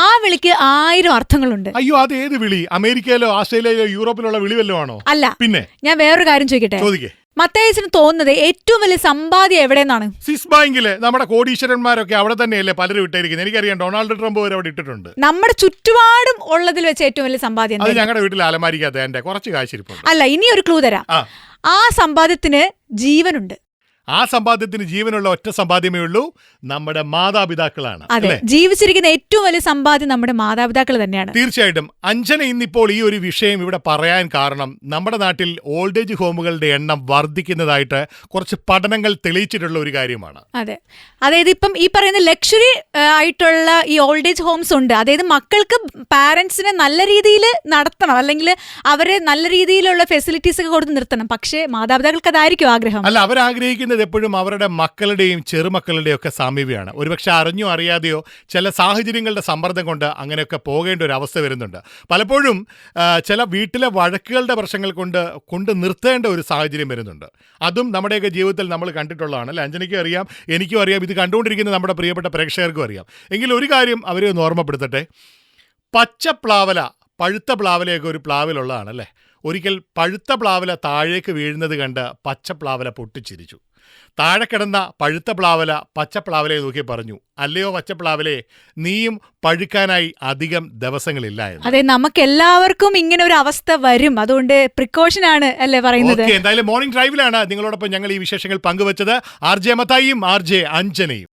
ആ വിളിക്ക് ആയിരം അർത്ഥങ്ങളുണ്ട്. അയ്യോ അത് ഏത് വിളി? അമേരിക്കയിലോ ആസ്ട്രേലിയയിലോ യൂറോപ്പിലുള്ള വിളി വല്ലതും ആണോ? അല്ല പിന്നെ? ഞാൻ വേറൊരു കാര്യം ചോദിക്കട്ടെ? ചോദിക്കേ. തോന്നുന്നത് ഏറ്റവും വലിയ സമ്പാദ്യം എവിടെന്നാണ് സ്വിസ് ബാങ്കിൽ നമ്മുടെ കോടീശ്വരന്മാരൊക്കെ അവിടെ തന്നെയല്ലേ പലരും ഇട്ടിരിക്കുന്നത്. എനിക്കറിയാം ഡൊണാൾഡ് ട്രംപ് വരെ അവിടെ ഇട്ടിട്ടുണ്ട്. നമ്മുടെ ചുറ്റുപാടും ഉള്ളതിൽ വെച്ച് ഏറ്റവും വലിയ സമ്പാദ്യം അത് ഞങ്ങളുടെ വീട്ടിൽ അലമാരിക്കാത്ത എന്റെ കുറച്ച് കാശിരിപ്പുണ്ട് അല്ല ഇനി ഒരു ക്ലൂ തരാം. ആ സമ്പാദ്യത്തിന് ജീവനുണ്ട്. ആ സമ്പാദ്യത്തിന് ജീവനുള്ള ഒറ്റ സമ്പാദ്യമേ ഉള്ളൂ നമ്മുടെ മാതാപിതാക്കളാണ് അതെ. ജീവിച്ചിരിക്കുന്ന ഏറ്റവും വലിയ സമ്പാദ്യം നമ്മുടെ മാതാപിതാക്കൾ തന്നെയാണ്. തീർച്ചയായിട്ടും. അഞ്ജന ഇന്നിപ്പോൾ ഈ ഒരു വിഷയം ഇവിടെ പറയാൻ കാരണം നമ്മുടെ നാട്ടിൽ ഓൾഡ് ഏജ് ഹോമുകളുടെ എണ്ണം വർദ്ധിക്കുന്നതായിട്ട് കുറച്ച് പഠനങ്ങൾ തെളിയിച്ചിട്ടുള്ള ഒരു കാര്യമാണ്. അതെ. അതായത് ഇപ്പം ഈ പറയുന്ന ലക്ഷറി ആയിട്ടുള്ള ഈ ഓൾഡ് ഏജ് ഹോംസ് ഉണ്ട്. അതായത് മക്കൾക്ക് പാരന്റ്സിനെ നല്ല രീതിയിൽ നടത്തണം. അല്ലെങ്കിൽ അവരെ നല്ല രീതിയിലുള്ള ഫെസിലിറ്റീസ് ഒക്കെ കൊടുത്ത് നിർത്തണം. പക്ഷേ മാതാപിതാക്കൾക്ക് അതായിരിക്കും ആഗ്രഹം. അല്ല അവരാഗ്രഹിക്കുന്നത് എപ്പോഴും അവരുടെ മക്കളുടെയും ചെറുമക്കളുടെയും ഒക്കെ സാമീപ്യമാണ്. ഒരുപക്ഷെ അറിഞ്ഞോ അറിയാതെയോ ചില സാഹചര്യങ്ങളുടെ സമ്മർദ്ദം കൊണ്ട് അങ്ങനെയൊക്കെ പോകേണ്ട ഒരു അവസ്ഥ വരുന്നുണ്ട്. പലപ്പോഴും ചില വീട്ടിലെ വഴക്കുകളുടെ പ്രശ്നങ്ങൾ കൊണ്ട് കൊണ്ട് നിർത്തേണ്ട ഒരു സാഹചര്യം വരുന്നുണ്ട്. അതും നമ്മുടെയൊക്കെ ജീവിതത്തിൽ നമ്മൾ കണ്ടിട്ടുള്ളതാണ്. അല്ലെ? അഞ്ജനയ്ക്കും അറിയാം എനിക്കും അറിയാം ഇത് കണ്ടുകൊണ്ടിരിക്കുന്ന നമ്മുടെ പ്രിയപ്പെട്ട പ്രേക്ഷകർക്കും അറിയാം. എങ്കിൽ ഒരു കാര്യം അവരെ ഒന്ന് ഓർമ്മപ്പെടുത്തട്ടെ. പച്ച പ്ലാവല പഴുത്ത പ്ലാവലയൊക്കെ ഒരു പ്ലാവിലുള്ളതാണ് അല്ലേ? ഒരിക്കൽ പഴുത്ത പ്ലാവല താഴേക്ക് വീഴുന്നത് കണ്ട് പച്ച പ്ലാവല പൊട്ടിച്ചിരിച്ചു. താഴെ കിടന്ന പഴുത്ത പ്ലാവല പച്ച പ്ലാവലയെ നോക്കി പറഞ്ഞു അല്ലയോ പച്ച പ്ലാവലെ നീയും പഴുക്കാനായി അധികം ദിവസങ്ങളില്ല അതെ നമുക്ക് എല്ലാവർക്കും ഇങ്ങനെ ഒരു അവസ്ഥ വരും. അതുകൊണ്ട് പ്രിക്കോഷൻ ആണ് അല്ലേ പറയുന്നത്? എന്തായാലും മോർണിംഗ് ഡ്രൈവിലാണ് നിങ്ങളോടൊപ്പം ഞങ്ങൾ ഈ വിശേഷങ്ങൾ പങ്കുവച്ചത്. ആർ ജെ മത്തായിയും ആർ ജെ അഞ്ജനയും.